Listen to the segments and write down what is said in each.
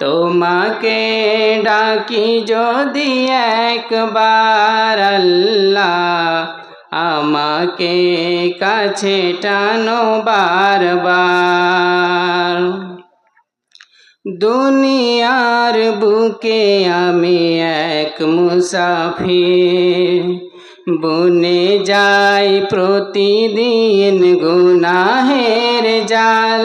তোমাকে ডাকি যদি একবার আল্লাহ আমাকে কাছে টানো বারবার। দুনিয়ার বুকে আমি এক মুসাফির, বনে যাই প্রতিদিন গুনাহের জাল।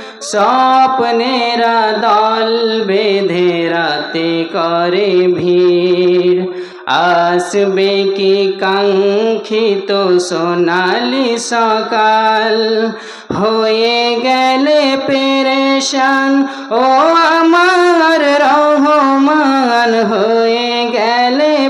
স্বপ্নেরা দল বেঁধে রাতে করে ভিড়। আসবে কি কাঙ্ক্ষিত সোনালি সকাল? হয়ে গেলে পেরেশান, ও আমার রহমান। হয়ে গেলে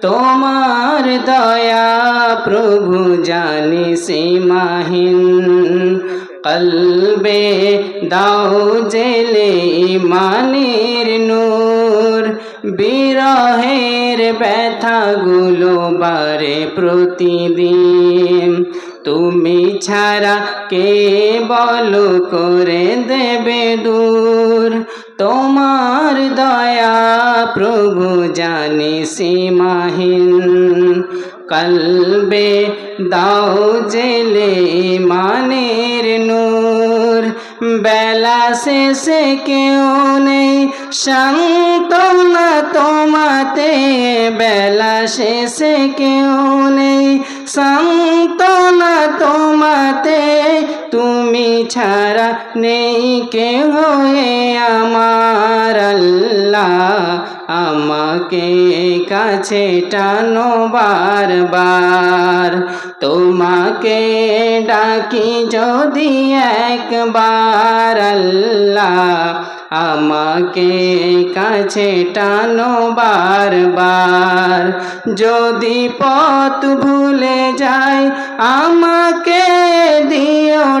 তোমার দয়া প্রভু জানি সীমাহীন। কলবে দাও জেলে ইমানের নূর। বিরহের ব্যথাগুলো বারে প্রতিদিন। তুমি ছাড়া কে বলো করে দেবে দূর? তোমার দয়া প্রভু জানি সীমাহীন। কলবে দাও জেলে মানের নূর। বেলা শেষে কেউ নেই সান্তনা তোমাতে। বেলা শেষে কেউ নেই সান্তনা ছাড়া নেই কেউ আমার আল্লাহ। আমাকে কাছে টানো বারবার। তোমাকে ডাকি যদি একবার আল্লাহ। আমাকে কাছে টানো বারবার। যদি পথ ভুলে যায় আমাকে দিও